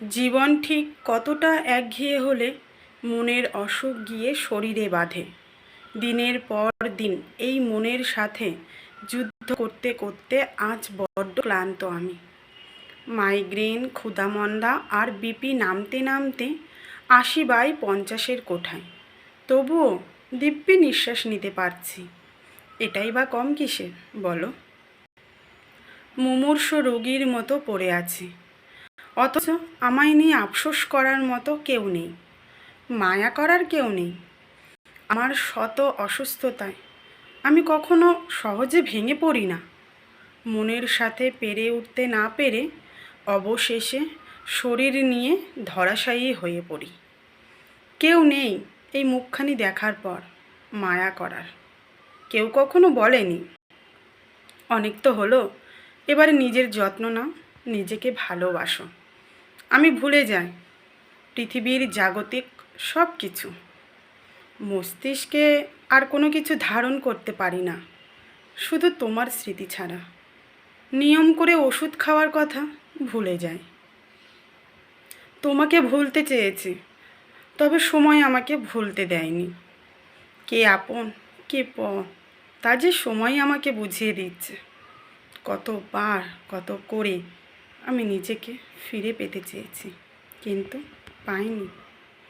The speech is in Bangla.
জীবন ঠিক কতটা একঘেয়ে হলে মনের অসুখ গিয়ে শরীরে বাঁধে। দিনের পর দিন এই মনের সাথে যুদ্ধ করতে করতে আজ বড্ড ক্লান্ত আমি। মাইগ্রেন, ক্ষুধামন্দা আর বিপি নামতে নামতে আশি বাই পঞ্চাশের কোঠায়। তবুও দিব্যি নিঃশ্বাস নিতে পারছি। এটাই বা কম কিসের, বলো? মুমূর্ষ রোগীর মতো পড়ে আছি। অথচ আমায় নিয়ে আফসোস করার মতো কেউ নেই। মায়া করার কেউ নেই। আমার শত অসুস্থতায় আমি কখনো সহজে ভেঙে পড়ি না। মনের সাথে পেরে উঠতে না পেরে অবশেষে শরীর নিয়ে ধরাশায়ী হয়ে পড়ি। কেউ নেই এই মুখখানি দেখার পর মায়া করার। কেউ কখনো বলেনি। অনেক তো হলো, এবারে নিজের যত্ন নাও, নিজেকে ভালোবাসো। আমি ভুলে যাই। পৃথিবীর জাগতিক সব কিছু মস্তিষ্কে আর কোনো কিছু ধারণ করতে পারি না। শুধু তোমার স্মৃতি ছাড়া। নিয়ম করে ওষুধ খাওয়ার কথা ভুলে যাই। তোমাকে ভুলতে চেয়েছি, তবে সময় আমাকে ভুলতে দেয়নি। কে আপন, কে পর, তা যে সময় আমাকে বুঝিয়ে দিচ্ছে। কতবার, কত করে আমি নিজেকে ফিরে পেতে চেয়েছি কিন্তু পাইনি।